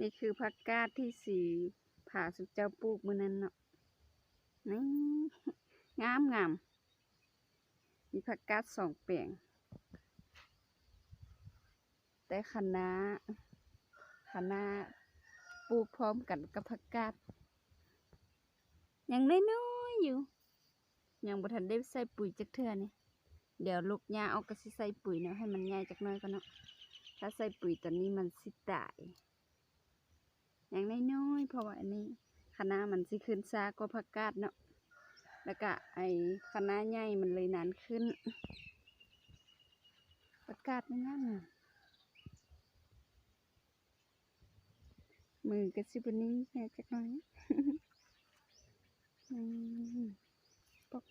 นี่คือผักกาดที่สีผ่าสุดเจ้าปลูกมือนั้นเนาะนี่งามงามมีผักกาดสองแปลงแต่คะน้าคะน้าปลูกพร้อมกันกับผักกาดยังน้อยๆอยู่ ยังบ่ทันได้ใส่ปุ๋ยจักเทื่อนี่เดี๋ยวลูกหญ้าเอาก็สิใส่ปุ๋ยเนาะให้มันใหญ่จักหน่อยก็เนาะถ้าใส่ปุ๋ยตอนนี้มันสิตาย อยังน้อยๆเพราะว่าอันนี้คณะมันสิขึ้นช้ากว่าผักกาดเนาะแล้วก็ไอ้คะใหญ่มันเลยนานขึ้นผักกาดนี่งามงามมือก็สิบนี้แค่จักหน่อยอืมปัก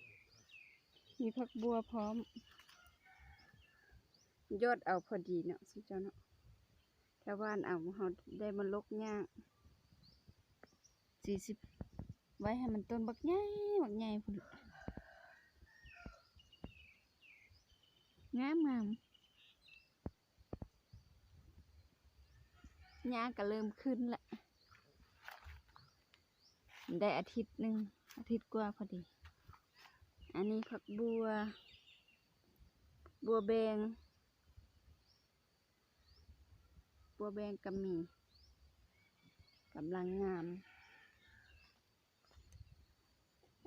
มีผักบัวพร้อม ยอดเอาพอดีเนาะสิเจ้าเนาะถ้าว่านเอาเขาได้มาลกยาก สี่สิบไว้ให้มันต้นบักใหญ่บักใหญ่พุ่นงามงามหญ้าก็เริ่มขึ้นละได้อาทิตย์หนึ่งอาทิตย์กว่าพอดี อันนี้ผักบัว บัวแบง บัวแบงก็มีกำลังงาม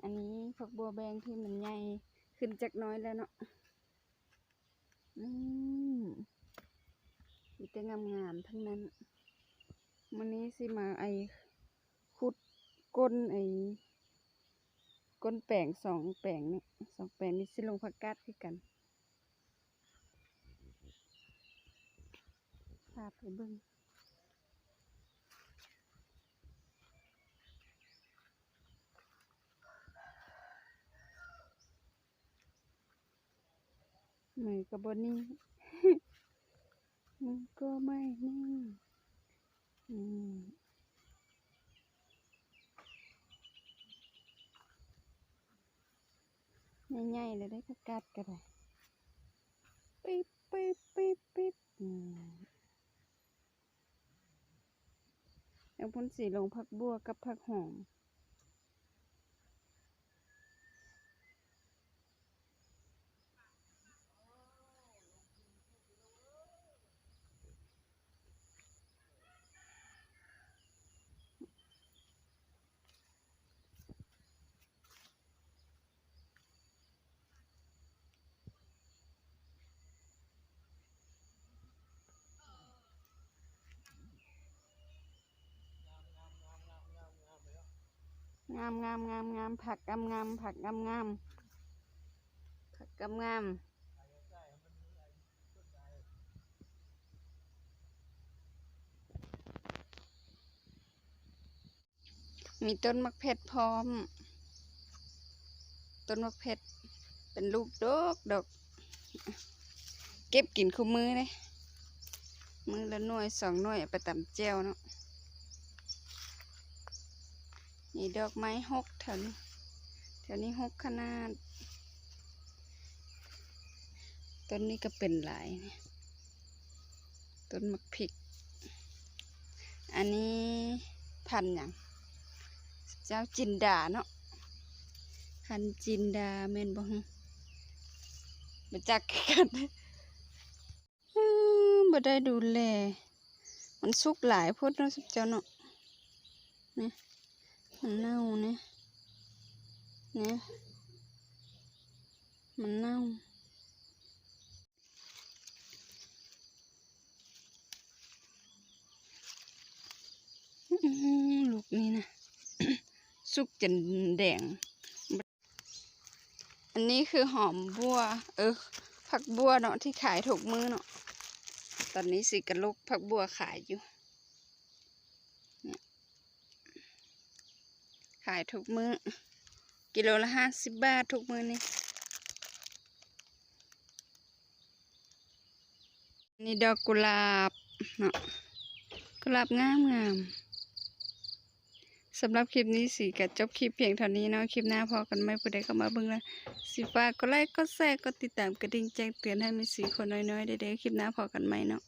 อันนี้ผักบัวแบงที่มันใหญ่ขึ้นจากน้อยแล้วเนาะอืมมีแต่งามๆทั้งนั้นวันนี้สิมาไอขุดก้นไอก้นแปลงสองแปลงนี่สองแปลงนี้สิลงผักกาดคือกันพาไปเบิ่ง มือกับบนนี้มือก็ไม่นิ่งอืมง่ายๆเลยได้ผักกาดก็ได้ปิ๊บปิ๊บปิ๊บปิ๊บอืมแล้วพ่นสีลงผักบัวกับผักหอม งามงามงามงามผักงามงามผักงามงามผักงามงามมีต้นมะเพ็ดพร้อม ต้นมะเพ็ดเป็นลูกดอกดอก เก็บกินคู่มือเลยมือละหน่วยสองหน่วยไปตำแจ่วเนาะ นี่ดอกไม้หกแถวนี้แถวนี้หกขนาด ต้นนี้ก็เป็นหลายเนี่ยต้นมะพริก อันนี้พันอย่างเจ้าจินดาเนาะพันจินดาแม่นบ่ฮะมาจักกันอื้อบ่ได้ดูแล มันสุกหลายพดเนาะสุเจ้าเนาะนี่ มันเน่าเนี่ยเนี่ยมันเน่า ลูกนี้นะ สุกจนแดง อันนี้คือหอมบัว เออ ผักบัวเนาะที่ขายถูกมือเนาะ ตอนนี้สิกระลุกผักบัวขายอยู่ ขายทุกมือ้อ กิโลละห้าสิบบาททุกมื้อนี่นี่ดอกกุหลาบเนาะกุหลาบงามงามสำหรับคลิปนี้สิก็จบคลิปเพียงเท่านี้เนาะคลิปหน้าพอกันไหมผู้ใดเข้ามาเบิ่งแล้วสิฝากกดไลค์กดแชร์กดติดตามกระดิ่งแจ้งเตือนให้มีสีคนน้อยๆได้ๆคลิปหน้าพอกันไหมเนาะ